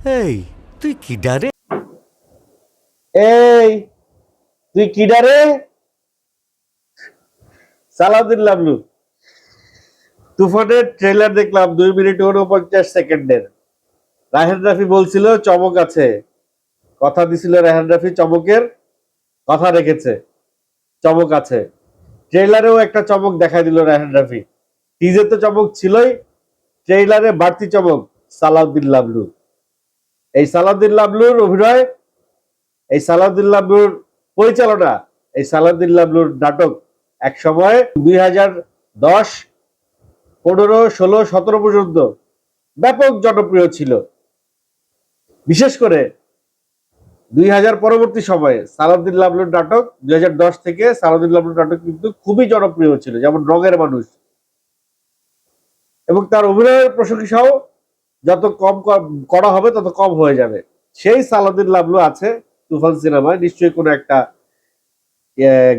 এই তুই কি ডারে? এই, তুই কিডা রে সালাউদ্দিন লাবলু, তুফানের ট্রেলার দেখলাম দুই মিনিট উনপঞ্চাশ সেকেন্ডের। রাহেন রাফি বলছিল, চমক আছে। কথা দিছিল রাহেন রাফি চমকের, কথা রেখেছে, চমক আছে। ট্রেলারেও একটা চমক দেখা দিল রাহেন রাফি। টিজে তো চমক ছিলই ট্রেলারে বাড়তি চমক, সালাউদ্দিন লাবলু। এই সালাউদ্দিন লাবলুর অভিনয়, এই সালাউদ্দিন লাবলুর পরিচালনা, এই সালাউদ্দিন লাবলুর নাটক এক সময় দুই হাজার দশ পনেরো, ষোলো, সতেরো পর্যন্ত ব্যাপক জনপ্রিয় ছিল। বিশেষ করে দুই হাজার পরবর্তী সময়ে সালাউদ্দিন লাবলুর নাটক, দুই হাজার দশ থেকে সালাউদ্দিন লাবলুর নাটক কিন্তু খুবই জনপ্রিয় ছিল, যেমন রঙের মানুষ। এবং তার অভিনয়ের প্রশংসাও যত কম করা হবে, তত কম হয়ে যাবে। সেই সালাউদ্দিন লাবলু আছে তুফান সিনেমায়, নিশ্চয়ই কোনো একটা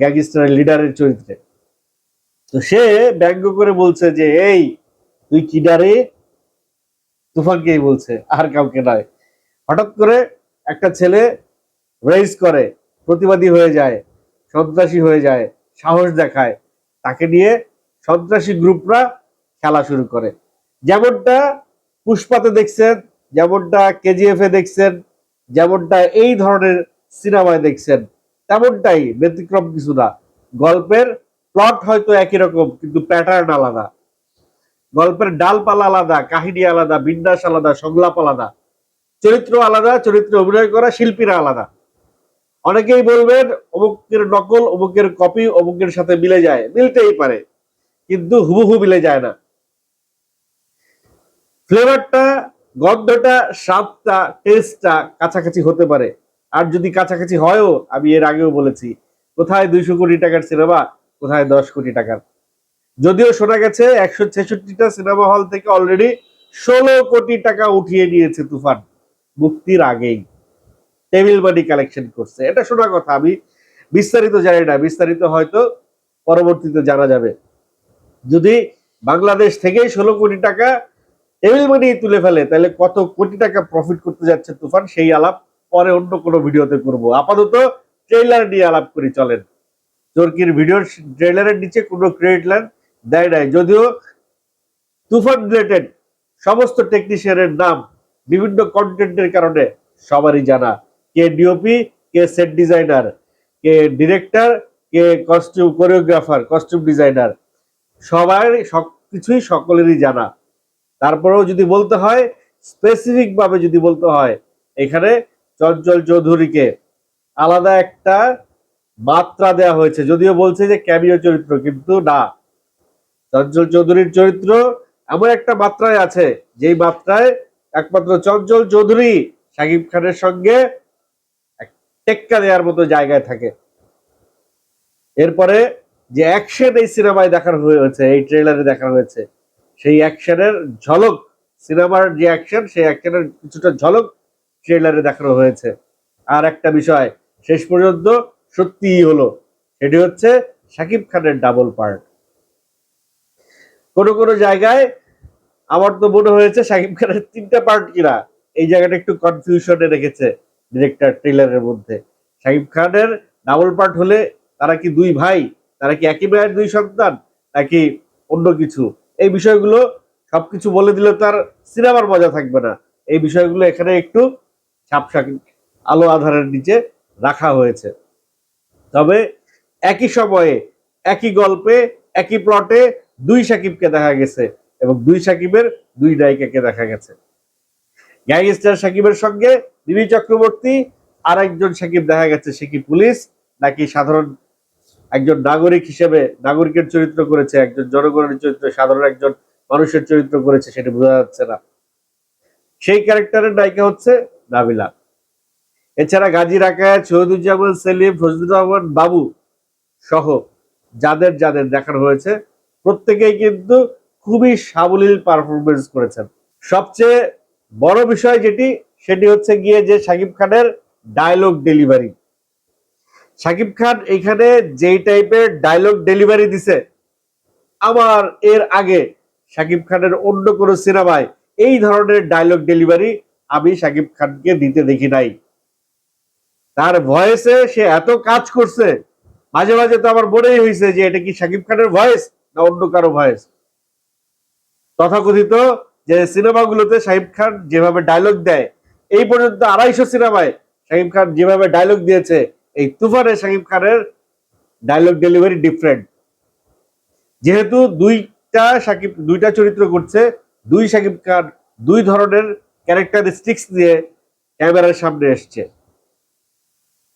গ্যাংস্টারের লিডারের চরিত্রে। তো সে ব্যঙ্গ করে বলছে যে, এই, তুই কি ডারে তুফানকেই বলছে, আর কাউকে নয়। হঠাৎ করে একটা ছেলে রেজ করে, প্রতিবাদী হয়ে যায়, সন্ত্রাসী হয়ে যায়, সাহস দেখায়। তাকে নিয়ে সন্ত্রাসী গ্রুপরা খেলা শুরু করে। যেমনটা পুষ্পাতে দেখছেন, যেমনটা কেজিএফ এ দেখছেন, যেমনটা এই ধরনের সিনেমায় দেখছেন, তেমনটাই ব্যতিক্রম কিছু না। গল্পের প্লট হয়তো একই রকম, কিন্তু প্যাটার্ন আলাদা। গল্পের ডালপালা আলাদা, কাহিনী আলাদা, বিন্যাস আলাদা, সংলাপ আলাদা। চরিত্র আলাদা, চরিত্রে অভিনয় করা, শিল্পীরা আলাদা। অনেকেই বলবেন, অমুকের নকল, অমুকের কপি অমুকের সাথে মিলে যায়, মিলতেই পারে। কিন্তু হুবহু মিলে যায় না। ফ্লেভারটা গন্ধটা স্বাদটা টেস্টটা কাছাকাছি হতে পারে। আর যদি কাছাকাছি হয়ও, আমি এর আগেও বলেছি, কোথায় দুইশো কোটি টাকার সিনেমা কোথায় দশ কোটি টাকার। যদিও শোনা গেছে, একশো ছেষট্টিটা সিনেমা হল থেকে অলরেডি ষোলো কোটি টাকা উঠিয়ে নিয়েছে তুফান। মুক্তির আগেই। টেবিল মানি কালেকশন করছে। এটা শোনা কথা, আমি বিস্তারিত জানি না। বিস্তারিত হয়তো পরবর্তীতে জানা যাবে। যদি বাংলাদেশ থেকেই ষোলো কোটি টাকা টেবিল মানি তুলে ফেলে, তাহলে কত কোটি টাকা প্রফিট করতে যাচ্ছে তুফান, সেই আলাপ পরে অন্য কোনো ভিডিওতে করব। আপাতত ট্রেলার নিয়ে আলাপ করি, চলেন। চরকির ভিডিওর ট্রেলারের নিচে কোনো ক্রেডিট লাইন দেয় নাই, যদিও তুফান রিলেটেড সমস্ত টেকনিশিয়ানের নাম বিভিন্ন কন্টেন্টের কারণে সবারই জানা। কে ডিওপি কে সেট ডিজাইনার কে ডিরেক্টর কে কস্টিউম কোরিওগ্রাফার কস্টিউম ডিজাইনার সবাই সবকিছুই সকলেরই জানা। তারপরেও যদি বলতে হয় স্পেসিফিক ভাবে যদি বলতে হয়, এখানে চঞ্চল চৌধুরীকে আলাদা একটা মাত্রা দেয়া হয়েছে। যদিও বলছে যে ক্যামিও চরিত্র, কিন্তু না। চঞ্চল চৌধুরীর চরিত্র এমন একটা মাত্রায় আছে, যেই মাত্রায় একমাত্র চঞ্চল চৌধুরী সাকিব খানের সঙ্গে টেক্কা দেওয়ার মতো জায়গায় থাকে। এরপরে যে অ্যাকশন এই সিনেমায় দেখানো হয়েছে, এই ট্রেলারে দেখানো হয়েছে সেই অ্যাকশনের ঝলক, সিনেমার যে অ্যাকশন, সেই অ্যাকশনের কিছুটা ঝলক ট্রেলারে দেখানো হয়েছে। আর একটা বিষয়, শেষ পর্যন্ত সত্যিই হলো, সেটি হচ্ছে শাকিব খানের ডাবল পার্ট। কোনো কোনো জায়গায় আমার তো মনে হয়েছে শাকিব খানের তিনটা পার্ট কিনা, এই জায়গাটা একটু কনফিউশনে রেখেছে ডিরেক্টর ট্রেলারের মধ্যে। শাকিব খানের ডাবল পার্ট হলে তারা কি দুই ভাই, তারা কি একই মায়ের দুই সন্তান, নাকি অন্য কিছু? এই বিষয়গুলো সবকিছু বলে দিলে তার সিনেমার মজা থাকবে না। এই বিষয়গুলো এখানে একটু ছাপসা আলো আধারের নিচে রাখা হয়েছে। তবে একই সময়ে একই গল্পে, একই প্লটে দুই সাকিবকে দেখা গেছে এবং দুই সাকিবের দুই নায়িকাকে দেখা গেছে। গ্যাংস্টার সাকিবের সঙ্গে দিবি চক্রবর্তী আর একজন সাকিব দেখা গেছে, সে কি পুলিশ নাকি সাধারণ একজন নাগরিক হিসেবে নাগরিকের চরিত্র করেছে, একজন জনগণের চরিত্র, সাধারণ একজন মানুষের চরিত্র করেছে সেটা বোঝা যাচ্ছে না। সেই ক্যারেক্টারের নায়িকা হচ্ছে নাবিলা। এছাড়া গাজী রাকায় শহীদুজ্জামান, সেলিম, ফজলুর রহমান বাবু সহ যাদের যাদের দেখানো হয়েছে, প্রত্যেকেই কিন্তু খুবই সাবলীল পারফরমেন্স করেছেন। সবচেয়ে বড় বিষয় যেটি, সেটি হচ্ছে গিয়ে যে সাকিব খানের ডায়লগ ডেলিভারি শাকিব খান এখানে যেই টাইপের ডায়লগ ডেলিভারি দিছে আমার এর আগে সাকিব খানের অন্য কোনো সিনেমায় এই ধরনের ডায়লগ ডেলিভারি আমি সাকিব খানকে দিতে দেখি নাই। তার ভয়েসে সে এত কাজ করছে, মাঝে মাঝে তো আমার মনেই হয়েছে যে এটা কি শাকিব খানের ভয়েস না অন্য কারও ভয়েস তথাকথিত যে সিনেমাগুলোতে শাকিব খান যেভাবে ডায়লগ দেয়, এই পর্যন্ত আড়াইশো সিনেমায় শাকিব খান যেভাবে ডায়লগ দিয়েছে এই তুফানে শাকিব খানের ডায়লগ ডেলিভারি ডিফারেন্ট যেহেতু দুইটা সাকিব, দুইটা চরিত্র করছে, দুই সাকিব খান দুই ধরনের ক্যারেক্টারিস্টিক্স দিয়ে ক্যামেরার সামনে এসছে।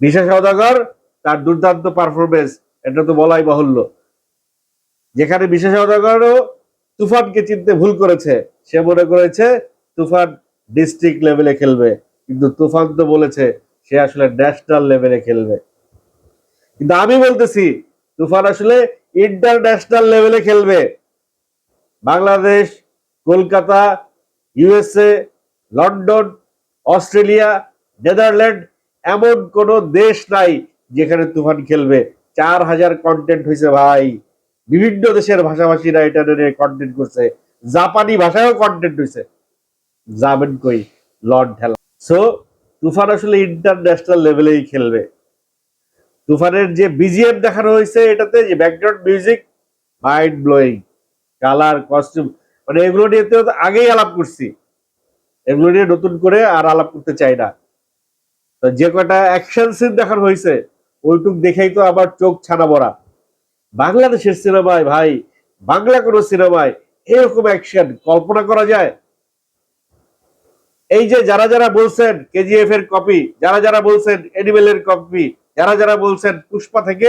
নিশা সওদাগর, তার দুর্দান্ত পারফরমেন্স এটা তো বলাই বাহুল্য। যেখানে বিশেষ সওদাগরও তুফানকে চিনতে ভুল করেছে, সে মনে করেছে, তুফান ডিস্ট্রিক্ট লেভেলে খেলবে। কিন্তু তুফান তো বলেছে সে আসলে ন্যাশনাল লেভেলে খেলবে। কিন্তু আমি বলতেছি, তুফান আসলে ইন্টারন্যাশনাল লেভেলে খেলবে। Bangladesh, Kolkata, USA, London, Australia, Netherland এমন কোন দেশ নাই যেখানে তুফান খেলবে। চার হাজার কন্টেন্ট হয়েছে ভাই। বিভিন্ন দেশের ভাষাভাষীরা এটা নিয়ে কন্টেন্ট করছে। জাপানি ভাষায়ও কন্টেন্ট হয়েছে যাবেন কই? লর্ড ঠেলা। সো তুফান আসলে ইন্টারন্যাশনাল লেভেলেই খেলবে। তুফানের যে বিজিএম দেখানো হয়েছে এটাতে যে background music mind blowing colour costume মানে এগুলো নিয়ে তো আগেই আলাপ করছি। এগুলো নিয়ে নতুন করে আর আলাপ করতে চাই না। তো যে কটা অ্যাকশন সিন দেখানো হয়েছে, ওইটুক দেখেই তো আবার চোখ ছানা বড়া বাংলাদেশের সিনেমায় ভাই, বাংলা কোনো সিনেমায় এরকম অ্যাকশন কল্পনা করা যায়? এই যে যারা যারা বলছেন কেজিএফ এর কপি যারা যারা বলছেন এনিমেলের কপি যারা যারা বলছেন পুষ্পা থেকে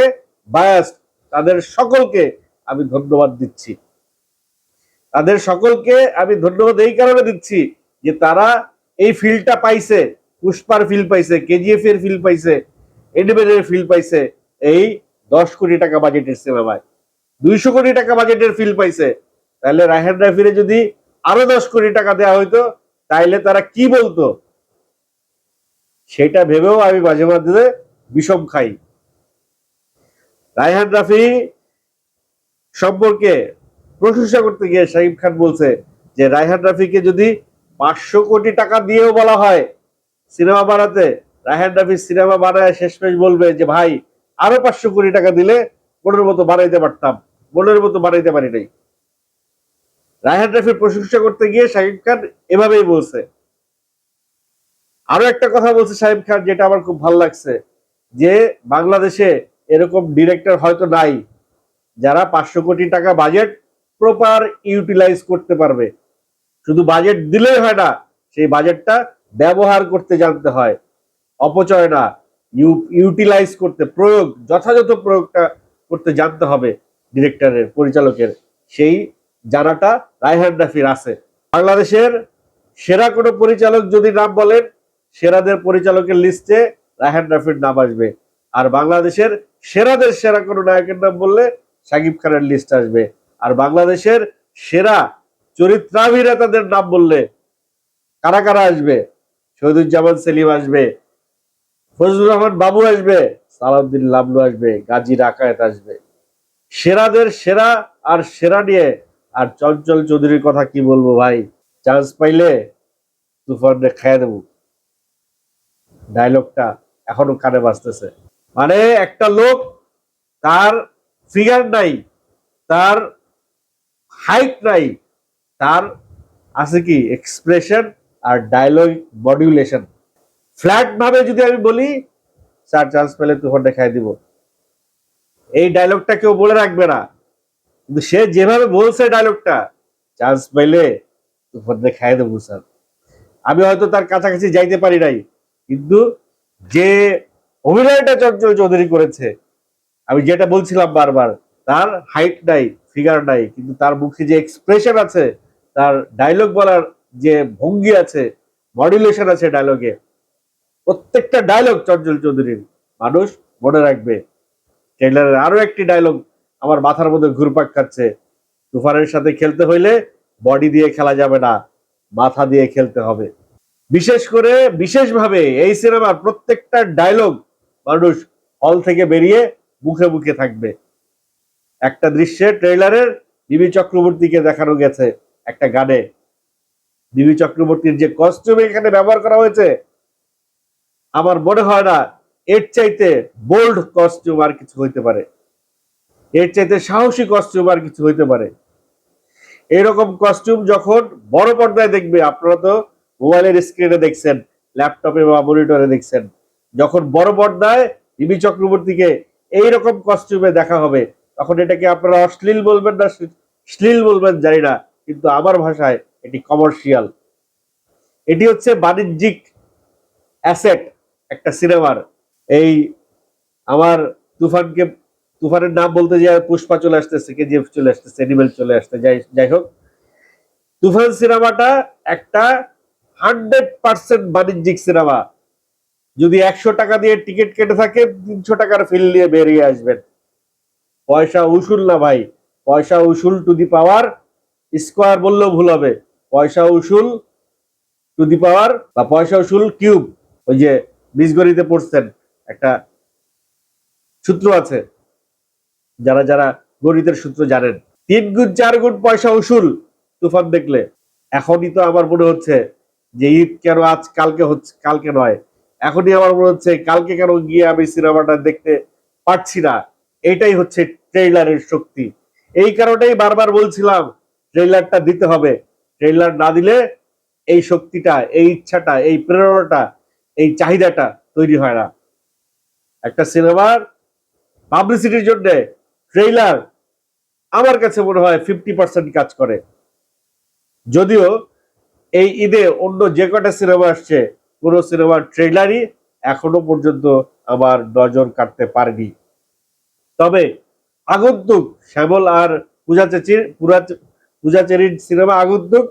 বায়াস তাদের সকলকে আমি ধন্যবাদ দিচ্ছি। তাদের সকলকে আমি ধন্যবাদ এই কারণে দিচ্ছি যে তারা এই ফিলটা পাইছে, পুষ্পার ফিল পাইছে কেজিএফ এর ফিল পাইছে এনিমেলের ফিল পাইছে, এই দশ কোটি টাকা বাজেটের সিনেমায় দুইশো কোটি টাকা বাজেটের ফিল পাইছে। তাহলে রায়হান রাফিরে যদি আরও দশ কোটি টাকা দেওয়া হইতো তাইলে তারা কি বলতো? সেটা ভেবেও আমি মাঝে মাঝে বিষম খাই। রায়হান রাফি সম্পর্কে প্রশংসা করতে গিয়ে শাহিব খান বলছে যে, রায়হান রাফিকে যদি পাঁচশো কোটি টাকা দিয়েও বলা হয় সিনেমা বানাতে, রায়হান রাফি সিনেমা বানায় শেষমেশ বলবে যে, ভাই, আরও পাঁচশো কোটি টাকা দিলে মনের মতো বানাইতে পারতাম। মনের মতো বানাইতে পারি নাই। রায়হান রাফির প্রশংসা করতে গিয়ে শাহিব খান এভাবেই বলছে। আরও একটা কথা বলছে সাহেব খান যেটা আমার খুব ভালো লাগছে, যে বাংলাদেশে এরকম ডিরেক্টর হয়তো নাই, যারা পাঁচশো কোটি টাকা বাজেট প্রপার ইউটিলাইজ করতে পারবে। শুধু বাজেট দিলেই হয় না, সেই বাজেটটা ব্যবহার করতে জানতে হয়। অপচয় না ইউটিলাইজ করতে, প্রয়োগ, যথাযথ প্রয়োগটা করতে জানতে হবে ডিরেক্টরের পরিচালকের। সেই জানাটা রায়হান রাফির আছে। বাংলাদেশের সেরা কোনো পরিচালক যদি নাম বলেন, সেরাদের পরিচালকের লিস্টে রায়হান রাফির নাম আসবে। আর বাংলাদেশের সেরাদের সেরা কোনো নায়কের নাম বললে সাকিব খানের লিস্ট আসবে। আর বাংলাদেশের সেরা চরিত্রাভিনেতাদের নাম বললে কারা কারা আসবে? শহীদুজ্জামান সেলিম আসবে, ফজলুর রহমান বাবু আসবে, সালাউদ্দিন লাবলু আসবে, গাজী রাকায়েত আসবে। সেরাদের সেরা আর সেরা নিয়ে আর চঞ্চল চৌধুরীর কথা কি বলব ভাই? চান্স পাইলে তুফানে খাইয়ে দেবো। ডায়লগটা এখনও কানে বাজতেছে। মানে একটা লোক তার ফিগার নাই, তার হাইট নাই, তার আছে কি এক্সপ্রেশন আর ডায়লগ মডিউলেশন ফ্ল্যাট ভাবে যদি আমি বলি চার চান্স পেলে তুফান দেখাই দিব। এই ডায়লগটা কেউ বলে রাখবে না। কিন্তু সে যেভাবে বলছে ডায়লগটা চান্স পাইলে তুফান দেখাই দেবো স্যার আমি হয়তো তার কাছাকাছি যাইতে পারি নাই, কিন্তু যে অভিনয়টা চঞ্চল চৌধুরী করেছে, আমি যেটা বলছিলাম বারবার, তার হাইট নাই ফিগার নাই, কিন্তু তার মুখে যে এক্সপ্রেশন আছে, তার ডায়লগ বলার যে ভঙ্গি আছে মডুলেশন আছে ডায়লগে প্রত্যেকটা ডায়লগ চঞ্চল চৌধুরীর, মানুষ মনে রাখবে। ট্রেলারের আরও একটি ডায়লগ আমার মাথার মধ্যে ঘুরপাক খাচ্ছে। তুফানের সাথে খেলতে হইলে বডি দিয়ে খেলা যাবে না, মাথা দিয়ে খেলতে হবে। বিশেষ করে, বিশেষভাবে এই সিনেমার প্রত্যেকটা ডায়লগ মানুষ হল থেকে বেরিয়ে মুখে মুখে থাকবে। একটা দৃশ্যে ট্রেলারের বিবি চক্রবর্তীকে দেখানো গেছে একটা গানে। দিবি চক্রবর্তীর যে কস্টিউম এখানে ব্যবহার করা হয়েছে, আমার মনে হয় না, এর চাইতে বোল্ড কস্টিউম আর কিছু হইতে পারে। এর চাইতে সাহসী কস্টিউম আর কিছু হইতে পারে। এরকম কস্টিউম যখন বড় পর্দায় দেখবে, আপনারা তো মোবাইলের স্ক্রিনে দেখছেন ল্যাপটপে বা মনিটরে দেখছেন, যখন বড় পর্দায় রিমি চক্রবর্তীকে এইরকম কস্টিউমে দেখা হবে, তখন এটাকে আপনারা অশ্লীল বলবেন না শ্লীল বলবেন, জানি না, কিন্তু আমার ভাষায় এটি কমার্শিয়াল এটি হচ্ছে বাণিজ্যিক অ্যাসেট একটা সিনেমার এই আমার তুফানকে তুফানের নাম বলতে যে পুষ্পা চলে আসতেছে, কেজিএফ চলে আসতেছে, এনিমেল চলে আসতে যাই যাই হোক। তুফান সিনেমাটা একটা হান্ড্রেড পার্সেন্ট বাণিজ্যিক সিনেমা। যদি একশো টাকা দিয়ে টিকিট কেটে থাকে, তিনশো টাকার ফিল নিয়ে বেরিয়ে আসবেন। পয়সা উসুল না ভাই, পয়সা উসুল টু দি পাওয়ার স্কোয়ার বললেও ভুল হবে। পয়সা উসুল টু দি পাওয়ার বা পয়সা উসুল কিউব ওই যে বীজগণিতে পড়ছেন, একটা সূত্র আছে। যারা যারা গণিতের সূত্র জানেন। তিন গুণ চার গুণ পয়সা উসুল, তুফান দেখলে। এখনই তো আমার মনে হচ্ছে যে ঈদ কেন আজ, কালকে হচ্ছে, কালকে নয়। এখনই আমার মনে হচ্ছে কালকে কেন গিয়ে আমি সিনেমাটা দেখতে পারছি না। এটাই হচ্ছে ট্রেইলারের শক্তি। এই কারণেই বারবার বলছিলাম, ট্রেইলারটা দিতে হবে। ট্রেইলার না দিলে এই শক্তিটা, এই ইচ্ছাটা, এই প্রেরণাটা, এই চাহিদাটা তৈরি হয় না। একটা সিনেমার পাবলিসিটির জন্য ট্রেইলার আমার কাছে মনে হয় ফিফটি পার্সেন্ট কাজ করে। যদিও এই ঈদে অন্য যে কটা সিনেমা আসছে, কোনো সিনেমার ট্রেইলারই এখনও পর্যন্ত আমার নজর কাটতে পারেনি। তবে আগন্তুক শ্যামল আর পূজা চেচির, পূজা চেরির সিনেমা আগন্তুক,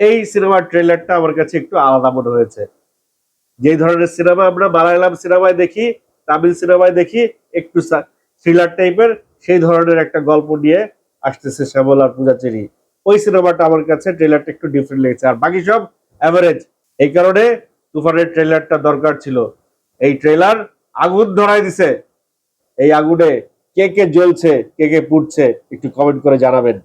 এই সিনেমার ট্রেলারটা আমার কাছে একটু আলাদা মনে হয়েছে। যেই ধরনের সিনেমা আমরা মালায়ালাম সিনেমায় দেখি, তামিল সিনেমায় দেখি, একটু থ্রিলার টাইপের সেই ধরনের একটা গল্প নিয়ে আসতেছে শ্যামল আর পূজাচেরি ওই সিনেমাটা আমার কাছে ট্রেলারটা একটু ডিফারেন্ট লেগেছে। আর বাকি সব অ্যাভারেজ এই কারণে তুফানের ট্রেলারটা দরকার ছিল। এই ট্রেলার আগুন ধরাই দিছে। এই আগুনে কে কে জ্বলছে, কে কে পুড়ছে একটু কমেন্ট করে জানাবেন।